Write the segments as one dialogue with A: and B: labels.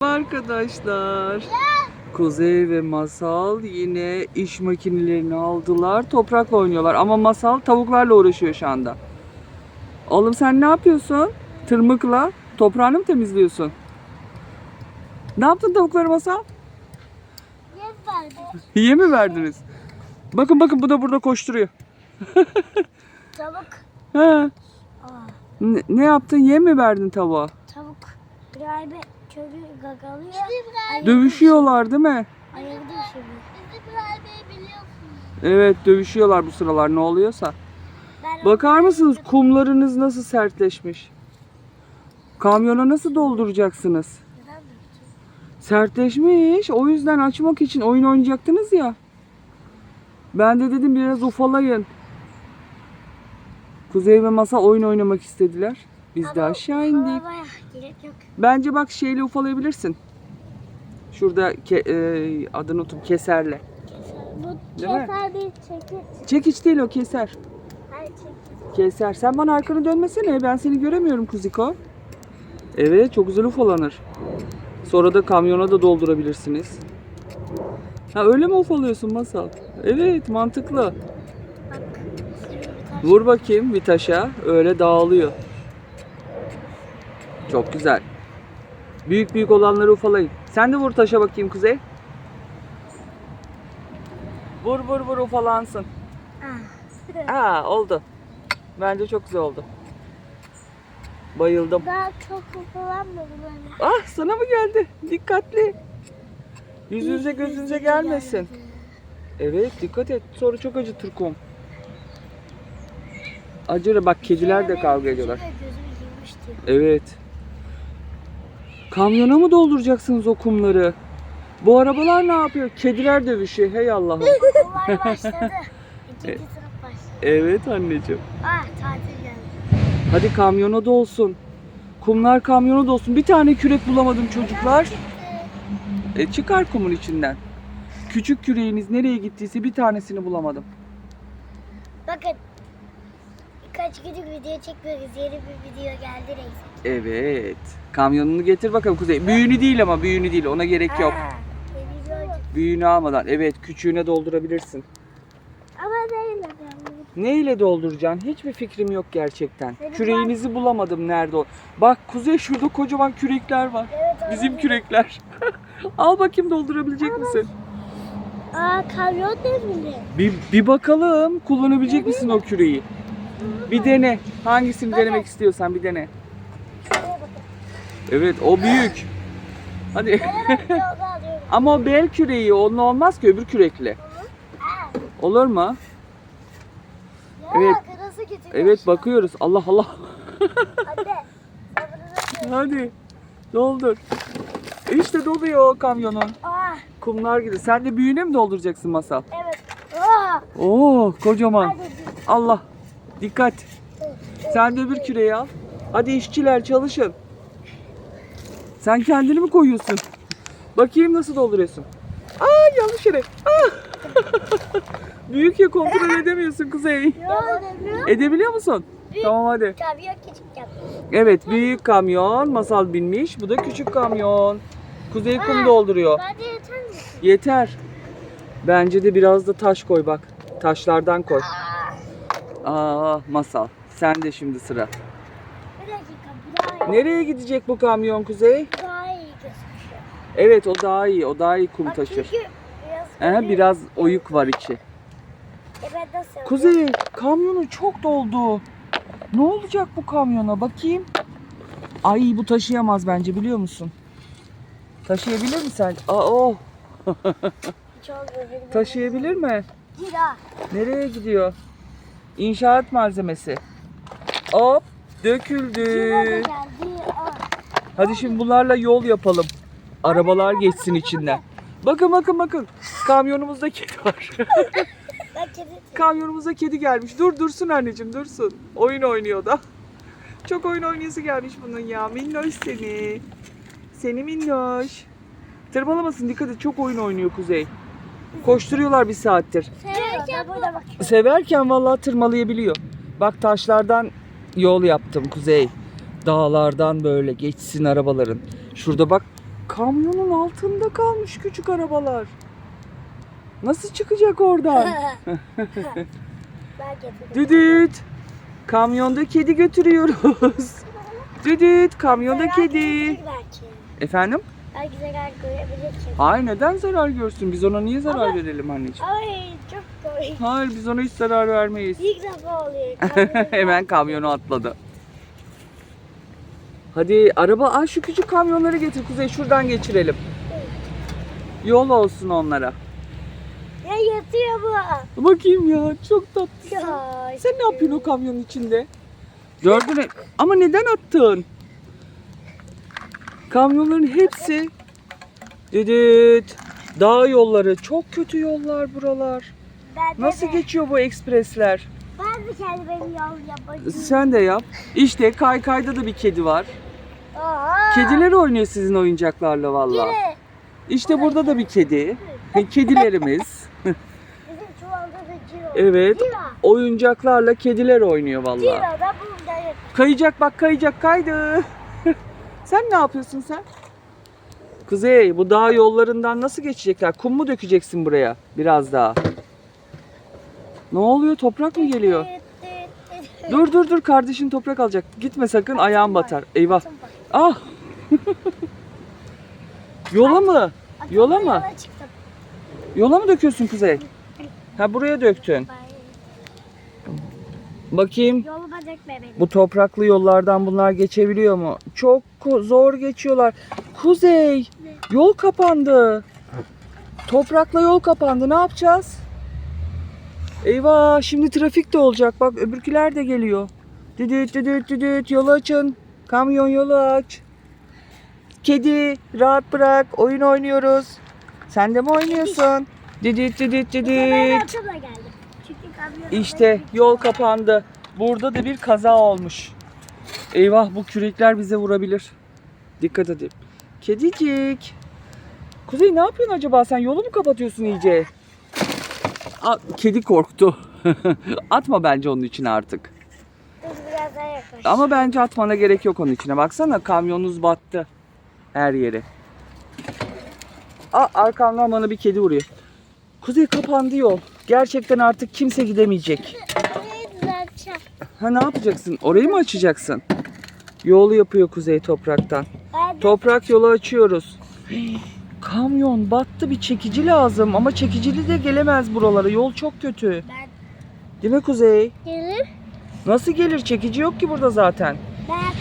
A: Arkadaşlar Kuzey ve Masal yine iş makinelerini aldılar. Toprak oynuyorlar ama Masal tavuklarla uğraşıyor şu anda. Oğlum sen ne yapıyorsun? Tırmıkla toprağını mı temizliyorsun? Ne yaptın tavukları Masal? Yem mi verdiniz? Bakın bakın bu da burada koşturuyor.
B: Tavuk.
A: He. Ne, ne yaptın? Yem mi verdin tavuğa?
B: tavuk. Galiba çocuğu gagalıyor. Ayırdı
A: Dövüşüyorlar değil mi?
B: Ayırdı şimdi. Biliyorsunuz.
A: Evet dövüşüyorlar bu sıralar ne oluyorsa.
B: Ben
A: Bakar mısınız kumlarınız nasıl sertleşmiş? Kamyona nasıl dolduracaksınız?
B: Neden?
A: Sertleşmiş. O yüzden açmak için oyun oynayacaktınız ya. Ben de dedim biraz ufalayın. Kuzey ve Masa oyun oynamak istediler. Biz de
B: Ama
A: aşağı indik.
B: Gerek yok.
A: Bence bak şeyle ufalayabilirsin. Şurada ke- e, adını unuttum keserle.
B: Bu
A: Değil mi?
B: keser değil çekiç.
A: Çekiç değil o keser.
B: Hayır çekiç.
A: Keser. Sen bana arkanı dönmesene. Ben seni göremiyorum Kuziko. Evet çok güzel ufalanır. Sonra da kamyona da doldurabilirsiniz. Ha öyle mi ufalıyorsun Masal? Evet mantıklı.
B: Bak.
A: Vur bakayım bir taşa. Öyle dağılıyor. Çok güzel. Büyük büyük olanları ufalayın. Sen de vur taşa bakayım Kuzey. Vur vur vur ufalansın.
B: Ah.
A: Aa oldu. Bence çok güzel oldu. Bayıldım.
B: Daha çok kullanmadı böyle.
A: Ah sana mı geldi? Dikkatli. Yüzünüze gözünüze gelmesin. Evet dikkat et. Sonra çok acıtır kum. Acır bak kediler de kavga ediyorlar.
B: Girmişti.
A: Evet. Kamyona mı dolduracaksınız o kumları? Bu arabalar ne yapıyor? Kediler dövüşüyor. Hey Allah'ım.
B: Olay başladı. İkinci sınıf başladı.
A: Evet anneciğim.
B: Ah tatil geldi.
A: Hadi kamyona dolsun. Kumlar kamyona dolsun. Bir tane kürek bulamadım çocuklar. E, çıkar kumun içinden. Küçük küreğiniz nereye gittiyse bir tanesini bulamadım.
B: Bakın. Birkaç gündür video çekmiyoruz. Yeni bir video geldi neyse.
A: Evet. Kamyonunu getir bakalım Kuzey. Büyüğünü değil ama büyüğünü değil. Ona gerek yok.
B: Yeni video.
A: Büyüğünü almadan. Evet küçüğüne doldurabilirsin.
B: Ama değil efendim.
A: Ne ile dolduracaksın? Hiçbir fikrim yok gerçekten.
B: Benim
A: Küreğinizi bulamadım nerede o. Bak Kuzey şurada kocaman kürekler var.
B: Evet öyle.
A: Bizim kürekler. Al bakayım doldurabilecek misin?
B: Aa kamyon devrildi.
A: Bir, bir bakalım kullanabilecek misin o küreği? Bir dene. Hangisini denemek istiyorsan bir dene. Evet o büyük. Hadi. Ama o bel küreği onunla olmaz ki öbür kürekle. Olur mu? Evet. Evet bakıyoruz. Allah Allah. Hadi. Doldur. İşte doluyor o kamyonun.
B: Aa
A: Kumlar gibi. Sen de büyüğüne mi dolduracaksın masal?
B: evet. Aa.
A: Oo kocaman. Allah. Dikkat. Sen de öbür küreği al. Hadi işçiler çalışın. Sen kendini mi koyuyorsun? Bakayım nasıl dolduruyorsun. Aa yanlış yere. Aa. Büyük ya kontrol edemiyorsun Kuzey. Edebiliyor musun? Tamam hadi.
B: Kamyon küçük yaptı.
A: Evet büyük kamyon masal binmiş. Bu da küçük kamyon. Kuzey kum dolduruyor.
B: Bence yeter mi?
A: Yeter. Bence de biraz da taş koy bak. Taşlardan koy. Aa masal. Sen de şimdi sıra.
B: Bir dakika bu daha iyi.
A: Nereye gidecek bu kamyon Kuzey?
B: Bu daha iyi gözüküyor.
A: Evet o daha iyi. O daha iyi kum
B: Bak
A: taşır.
B: çünkü biraz
A: Ee, biraz oyuk var içi.
B: E ben nasıl
A: Kuzey kamyonu çok doldu. Ne olacak bu kamyona bakayım. Ay bu taşıyamaz bence biliyor musun? Taşıyabilir mi sen? Aa oh.
B: Hiç olmuyor. benim
A: Taşıyabilir mi?
B: Cira.
A: Nereye gidiyor? İnşaat malzemesi. Hop döküldü. Hadi şimdi bunlarla yol yapalım. Arabalar geçsin içinden. Bakın bakın bakın. Kamyonumuzda kedi var. Kamyonumuza kedi gelmiş. Dur dursun anneciğim dursun. Oyun oynuyor da. Çok oyun oynayası gelmiş bunun ya. Minnoş seni. Seni minnoş. Tırmalamasın dikkat et çok oyun oynuyor Kuzey. Koşturuyorlar bir saattir.
B: Severken burada bak.
A: Severken vallahi tırmalayabiliyor. Bak taşlardan yol yaptım Kuzey. Dağlardan böyle geçsin arabaların. Şurada bak Kamyonun altında kalmış küçük arabalar. Nasıl çıkacak oradan? Düdüt. Kamyonda kedi götürüyoruz. Düdüt kamyonda
B: Zarar
A: kedi. Efendim?
B: Belki zarar görebilir ki.
A: Hayır neden zarar görsün? Biz ona niye zarar
B: Ama-
A: verelim anneciğim?
B: Ay çok
A: Hayır biz ona hiç zarar vermeyiz.
B: İlk defa oluyor.
A: Hemen kamyonu atladı. Hadi araba al şu küçük kamyonları getir Kuzey şuradan geçirelim. Yol olsun onlara.
B: Ya yatıyor bu.
A: Bakayım ya çok tatlı.
B: Ya,
A: Sen ne yapıyorsun o kamyonun içinde? Gördün mü? Ama neden attın? Kamyonların hepsi düdüt. Dağ yolları. Çok kötü yollar buralar.
B: Ben
A: Nasıl
B: de-
A: geçiyor bu ekspresler?
B: Ben de kendime yol yapacağım.
A: Sen de yap. İşte kaykayda da bir kedi var.
B: Oha.
A: Kediler oynuyor sizin oyuncaklarla vallahi.
B: Yine
A: İşte burada da bir kedi. Kedilerimiz.
B: bizim çuvalda da ciro.
A: Evet.
B: Ciro.
A: Oyuncaklarla kediler oynuyor vallahi.
B: Ciro da buradayım.
A: Kayacak bak kayacak kaydı. sen ne yapıyorsun sen? Kuzey bu dağ yollarından nasıl geçecekler? Kum mu dökeceksin buraya biraz daha? Ne oluyor? Toprak mı geliyor? Dur dur dur kardeşin toprak alacak. Gitme sakın ayağın batar. Eyvah. Ah. Yola mı? Yola mı?
B: Yola
A: mı döküyorsun Kuzey? Ha buraya döktün. Bakayım. Bu topraklı yollardan bunlar geçebiliyor mu? Çok zor geçiyorlar. Kuzey, yol kapandı. Toprakla yol kapandı. Ne yapacağız? Eyvah, şimdi trafik de olacak. Bak öbürküler de geliyor. Düdüt düdüt düdüt yolu açın. Kamyon yolu aç. Kedi rahat bırak. Oyun oynuyoruz. Sen de mi oynuyorsun? Düdüt düdüt düdüt. İşte yol kapandı. Burada da bir kaza olmuş. Eyvah bu kürekler bize vurabilir. Dikkat edin. Kedicik. Kuzey ne yapıyorsun acaba sen? Yolu mu kapatıyorsun iyice? Aa, kedi korktu. Atma bence onun içine artık.
B: Dur biraz daha yaklaş.
A: Ama bence atmana gerek yok onun içine. Baksana kamyonunuz battı. Her yeri. Aa, arkamdan bana bir kedi vuruyor. Kuzey kapandı yol. Gerçekten artık kimse gidemeyecek. Ha ne yapacaksın? Orayı mı açacaksın? Yol yapıyor Kuzey topraktan. Toprak yolu açıyoruz. Kamyon battı bir çekici lazım ama çekicili de gelemez buralara. Yol çok kötü.
B: ben
A: Değil mi Kuzey?
B: gelir.
A: Nasıl gelir? Çekici yok ki burada zaten.
B: Ben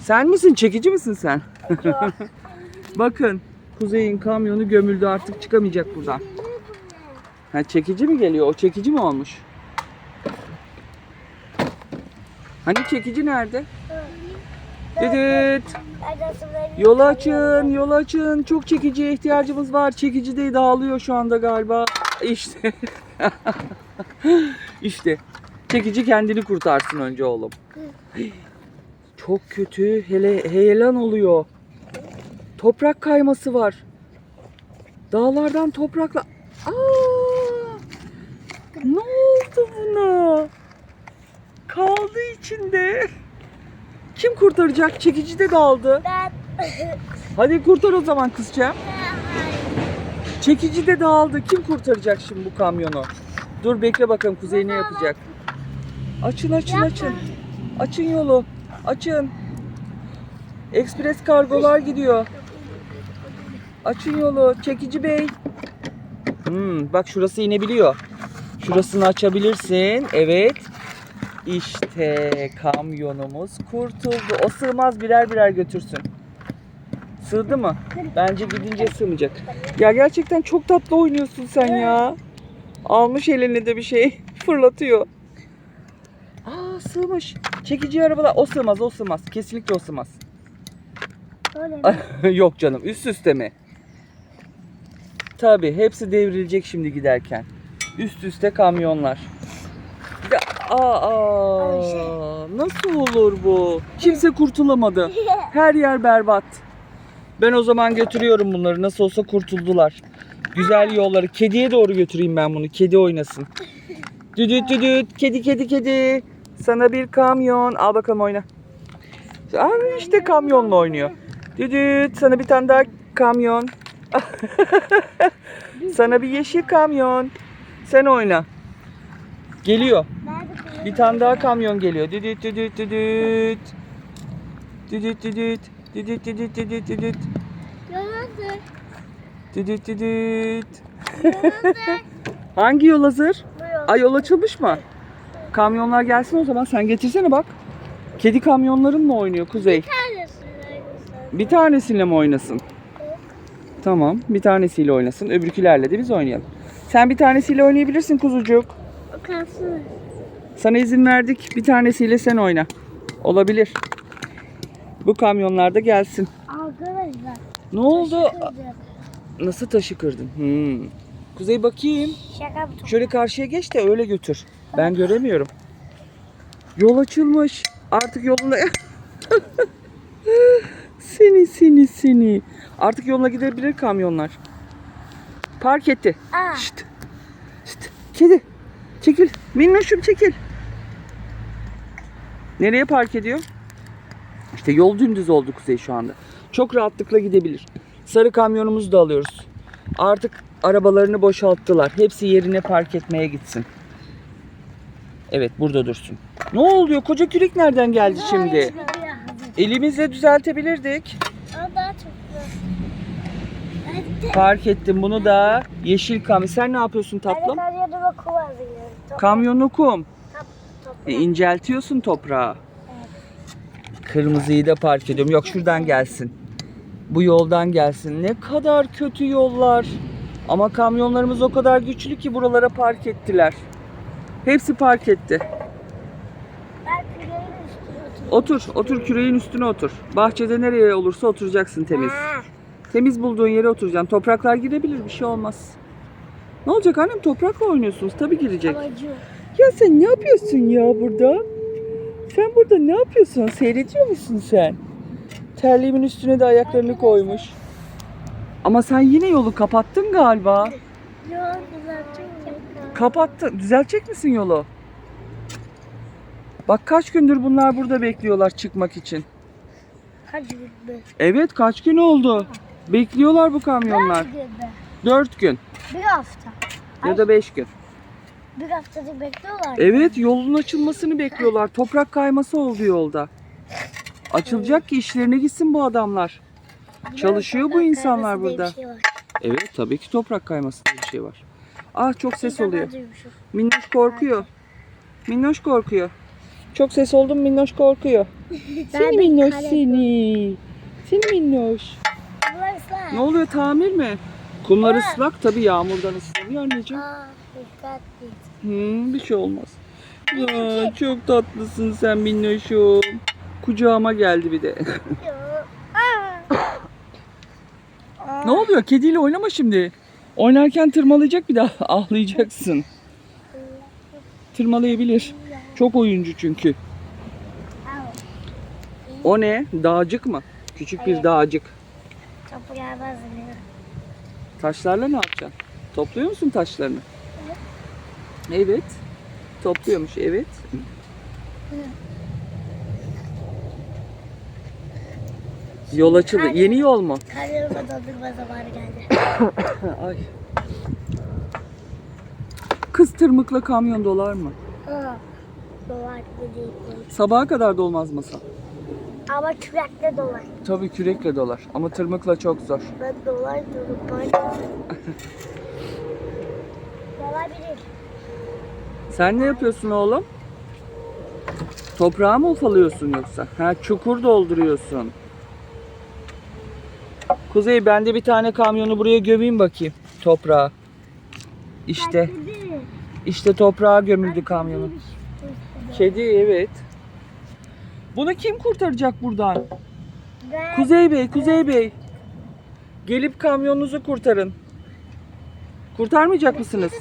A: Sen misin? Çekici misin sen? Bakın Kuzey'in kamyonu gömüldü artık çıkamayacak buradan. Ha çekici mi geliyor? O çekici mi olmuş? Hani çekici nerede? Düdüt. Yol açın, yol açın. Çok çekiciye ihtiyacımız var. Çekici de dağılıyor şu anda galiba. İşte. işte. Çekici kendini kurtarsın önce oğlum. Çok kötü. Hele heyelan oluyor. Toprak kayması var. Dağlardan toprakla... Aa! Ne oldu buna? Kaldı içinde. Kim kurtaracak? Çekici de daldı.
B: Ben
A: Hadi kurtar o zaman kızcağım. Çekici de dağıldı. Kim kurtaracak şimdi bu kamyonu? Dur bekle bakalım Kuzey ne yapacak. Açın açın açın. Açın yolu. Açın. Ekspres kargolar gidiyor. Açın yolu. Çekici bey. Hmm, bak şurası inebiliyor. Şurasını açabilirsin. Evet. İşte kamyonumuz kurtuldu. O sığmaz birer birer götürsün. Sığdı mı? Bence gidince sığmayacak. Ya gerçekten çok tatlı oynuyorsun sen ya. Almış eline de bir şey fırlatıyor. Aa sığmış. Çekici arabalar. O sığmaz o sığmaz. Kesinlikle o sığmaz.
B: mi?
A: Yok canım üst üste mi? Tabi hepsi devrilecek şimdi giderken. Üst üste kamyonlar. Aa, nasıl olur bu? Kimse kurtulamadı. Her yer berbat. Ben o zaman götürüyorum bunları. Nasıl olsa kurtuldular. Güzel yolları. Kediye doğru götüreyim ben bunu. Kedi oynasın. Düdüt düdüt. Kedi kedi kedi. Sana bir kamyon. Al bakalım oyna. Aa, işte kamyonla oynuyor. Düdüt sana bir tane daha kamyon. sana bir yeşil kamyon. Sen oyna. Geliyor. Bir tane daha kamyon geliyor. Düdüt düdüt düdüt. Düdüt düdüt. Düdüt düdüt düdüt düdüt.
B: Yol hazır.
A: Düdüt düdüt. Hangi yol hazır?
B: Bu yol.
A: Ay yol açılmış mı? Kamyonlar gelsin o zaman. Sen getirsene bak. Kedi kamyonlarınla oynuyor Kuzey.
B: Neredesin öyleyse?
A: Bir tanesiyle mi oynasın? Tamam. Bir tanesiyle oynasın. Öbürkülerle de biz oynayalım. Sen bir tanesiyle oynayabilirsin kuzucuk.
B: O kalsın.
A: Sana izin verdik. Bir tanesiyle sen oyna. Olabilir. Bu kamyonlar da gelsin.
B: Arkadaşlar.
A: Ne oldu?
B: kırdım.
A: Nasıl taşı kırdın? Hmm. Kuzey bakayım.
B: Şaka.
A: Şöyle karşıya geç de öyle götür. Ben göremiyorum. Yol açılmış. Artık yoluna... seni seni seni. Artık yoluna gidebilir kamyonlar. Park etti.
B: Aa.
A: Şşt. Şşt. Kedi. Çekil. Minnoşum çekil. Nereye park ediyor? İşte yol dümdüz oldu Kuzey şu anda. Çok rahatlıkla gidebilir. Sarı kamyonumuzu da alıyoruz. Artık arabalarını boşalttılar. Hepsi yerine park etmeye gitsin. Evet burada dursun. Ne oluyor? Koca kürek nereden geldi şimdi? Elimizle düzeltebilirdik. Park ettim bunu da. Yeşil kamyon. Sen ne yapıyorsun tatlım? Kamyonu kum. E, inceltiyorsun toprağı. Kırmızıyı da park ediyorum. Yok şuradan gelsin. Bu yoldan gelsin. Ne kadar kötü yollar. Ama kamyonlarımız o kadar güçlü ki buralara park ettiler. Hepsi park etti.
B: Ben küreğin üstüne oturuyorum.
A: Otur, otur küreğin üstüne otur. Bahçede nereye olursa oturacaksın temiz.
B: Ha.
A: Temiz bulduğun yere oturacaksın. Topraklar girebilir, bir şey olmaz. Ne olacak annem? Toprakla oynuyorsunuz. Tabii girecek.
B: Amacı.
A: Ya sen ne yapıyorsun ya burada? Sen burada ne yapıyorsun? Seyrediyor musun sen? Terliğimin üstüne de ayaklarını koymuş. Ama sen yine yolu kapattın galiba.
B: Yol yakın.
A: Kapattın. Düzeltecek misin yolu? Bak kaç gündür bunlar burada bekliyorlar çıkmak için.
B: Kaç günde?
A: Evet kaç gün oldu? Bekliyorlar bu kamyonlar.
B: Kaç günde?
A: Dört gün
B: Bir hafta.
A: ya da beş gün.
B: Bir haftadır bekliyorlar.
A: Evet yolun açılmasını bekliyorlar. Toprak kayması oldu yolda. Açılacak ki işlerine gitsin bu adamlar. çalışıyor bu insanlar burada.
B: şey.
A: Evet tabii ki toprak kayması diye bir şey var. Ah çok ses oluyor. Minnoş korkuyor. Minnoş korkuyor. Çok ses oldu mu Minnoş korkuyor. Seni Minnoş seni. Seni Minnoş. Ne oluyor tamir mi? Kumlar ıslak tabii yağmurdan ıslanıyor anneciğim. Hmm, bir şey olmaz. Ya çok tatlısın sen Minnoş'um. Kucağıma geldi bir de. ne oluyor? Kediyle oynama şimdi. Oynarken tırmalayacak bir daha ağlayacaksın. Tırmalayabilir. Çok oyuncu çünkü. O ne? Dağcık mı? Küçük bir dağcık.
B: Hazırlıyorum.
A: Taşlarla ne yapacaksın? Topluyor musun taşlarını? Evet. Topluyormuş evet. Yol açıldı. Yeni yol mu?
B: Karnımı dondurma zamanı geldi.
A: Ay. Kız tırmıkla kamyon dolar mı?
B: Aa, dolar gibi değil.
A: Sabaha kadar dolmaz masa.
B: Ama kürekle dolar.
A: Tabii kürekle dolar ama tırmıkla çok zor.
B: Ben dolar diyorum. Pardon. dolar bilir.
A: Sen ne yapıyorsun oğlum? Toprağı mı ufalıyorsun yoksa? Ha çukur dolduruyorsun. Kuzey ben de bir tane kamyonu buraya gömeyim bakayım. Toprağa. İşte. İşte toprağa gömüldü kamyonun. Kedi evet. Bunu kim kurtaracak buradan?
B: Ben
A: Kuzey Bey, Kuzey Bey. Gelip kamyonunuzu kurtarın. Kurtarmayacak mısınız?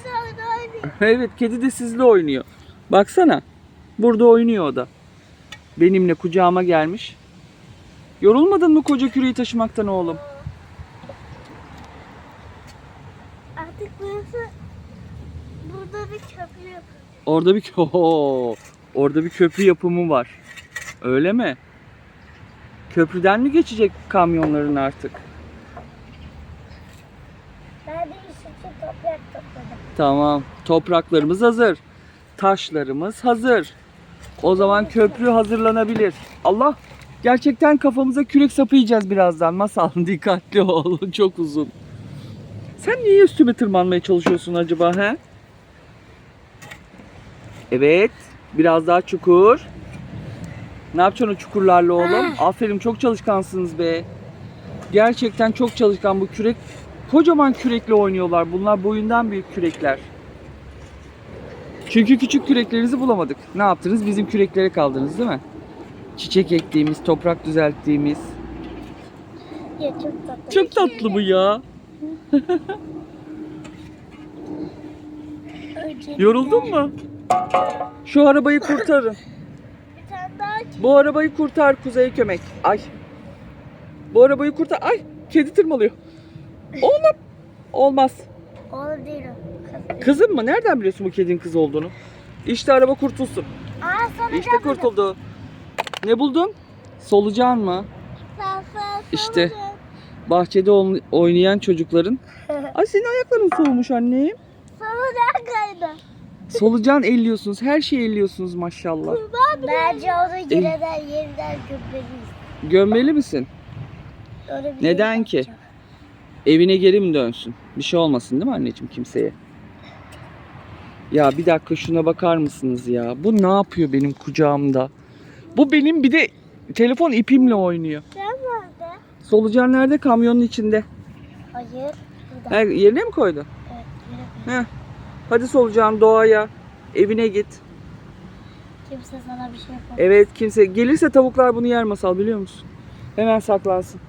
A: Evet, kedi de sizle oynuyor. Baksana. Burada oynuyor o da. Benimle kucağıma gelmiş. Yorulmadın mı koca küreği taşımaktan oğlum?
B: Artık burası burada bir köprü yapıyor.
A: Orada bir Oho, orada bir köprü yapımı var. Öyle mi? Köprüden mi geçecek kamyonların artık?
B: Ben de iş için toprak topladım.
A: Tamam. Topraklarımız hazır. Taşlarımız hazır. O zaman köprü hazırlanabilir. Allah! Gerçekten kafamıza kürek sapı yiyeceğiz birazdan. Masal dikkatli ol. Çok uzun. Sen niye üstüme tırmanmaya çalışıyorsun acaba he? Evet. Biraz daha çukur. Ne yapacaksın o çukurlarla oğlum? Aferin çok çalışkansınız be. Gerçekten çok çalışkan bu kürek. Kocaman kürekle oynuyorlar. Bunlar boyundan büyük kürekler. Çünkü küçük küreklerinizi bulamadık. Ne yaptınız? Bizim küreklere kaldınız değil mi? Çiçek ektiğimiz, toprak düzelttiğimiz.
B: Ya çok tatlı.
A: Çok tatlı bu ya. Yoruldun mu? Şu arabayı kurtarın. Bu arabayı kurtar Kuzey Kömek. Ay. Bu arabayı kurtar. Ay kedi tırmalıyor. Oğlum. Olmaz.
B: Oğlum değil o. Kız.
A: Kızım mı? Nereden biliyorsun bu kedinin kız olduğunu? İşte araba kurtulsun.
B: Aa sana
A: İşte kurtuldu. Ne buldun? Solucan mı? İşte. Bahçede oyn- oynayan çocukların. Ay senin ayakların soğumuş annem.
B: Solucan kaydı.
A: Solucan elliyorsunuz. Her şeyi elliyorsunuz maşallah.
B: Bence onu yeniden yeniden gömmeliyiz.
A: Gömmeli misin?
B: Öyle bir
A: Neden ki?
B: yapacağım.
A: Evine geri mi dönsün? Bir şey olmasın değil mi anneciğim kimseye? Ya bir dakika şuna bakar mısınız ya? Bu ne yapıyor benim kucağımda? Bu benim bir de telefon ipimle oynuyor.
B: Nerede?
A: Solucan nerede? Kamyonun içinde.
B: Hayır.
A: Her yerine mi koydu?
B: Evet. yürü.
A: Heh. Hadi solucan doğaya. Evine git.
B: Kimse sana bir şey yapamaz.
A: Evet kimse gelirse tavuklar bunu yer masal biliyor musun? Hemen saklansın.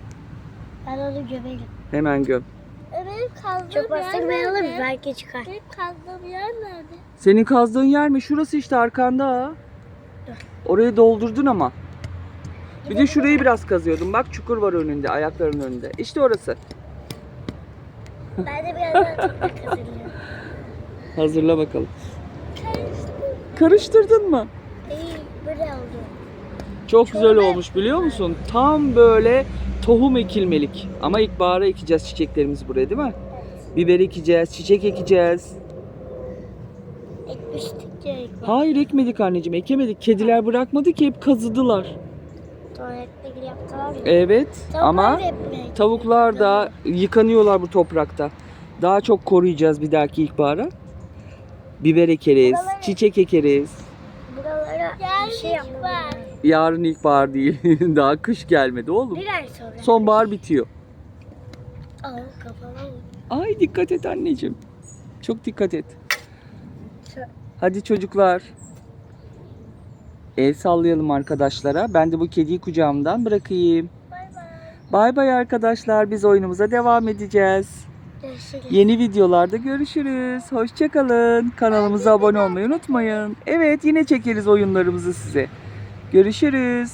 B: Ben onu gömelim.
A: Hemen göm.
B: Benim kazdığım Çok bastırmayalım belki çıkar. Benim kazdığım yer nerede?
A: Senin kazdığın yer mi? Şurası işte arkanda. Orayı doldurdun ama. Bir de şurayı biraz kazıyordum. Bak çukur var önünde, ayakların önünde. İşte orası.
B: Ben de biraz daha toprak hazırlıyorum.
A: Hazırla bakalım.
B: Karıştı.
A: Karıştırdın mı?
B: İyi böyle oldu.
A: Çok güzel olmuş biliyor musun? Tam böyle tohum ekilmelik. Ama ilkbahara ekeceğiz çiçeklerimizi buraya değil mi? Biber ekeceğiz, çiçek ekeceğiz.
B: Ekmiştik direkt.
A: Hayır ekmedik anneciğim, ekemedik. Kediler bırakmadı ki hep kazıdılar.
B: Tuvalette gir yaptılar ya.
A: Evet
B: Tavuklar
A: ama
B: ekmek.
A: tavuklar da yıkanıyorlar bu toprakta. Daha çok koruyacağız bir dahaki ilkbahara. Biber ekeriz,
B: Buraları-
A: çiçek ekeriz.
B: Buralara bir şey yapmam.
A: Yarın ilkbahar değil. Daha kış gelmedi oğlum.
B: Bir ay sonra.
A: Sonbahar bitiyor.
B: Aa kafama.
A: Ay dikkat et anneciğim. Çok dikkat et. Hadi çocuklar. El sallayalım arkadaşlara. Ben de bu kediyi kucağımdan bırakayım.
B: Bay bay.
A: Bay bay arkadaşlar. Biz oyunumuza devam edeceğiz.
B: Görüşürüz.
A: Yeni videolarda görüşürüz. Hoşçakalın. Kanalımıza abone olmayı unutmayın. Evet yine çekeriz oyunlarımızı size. Görüşürüz.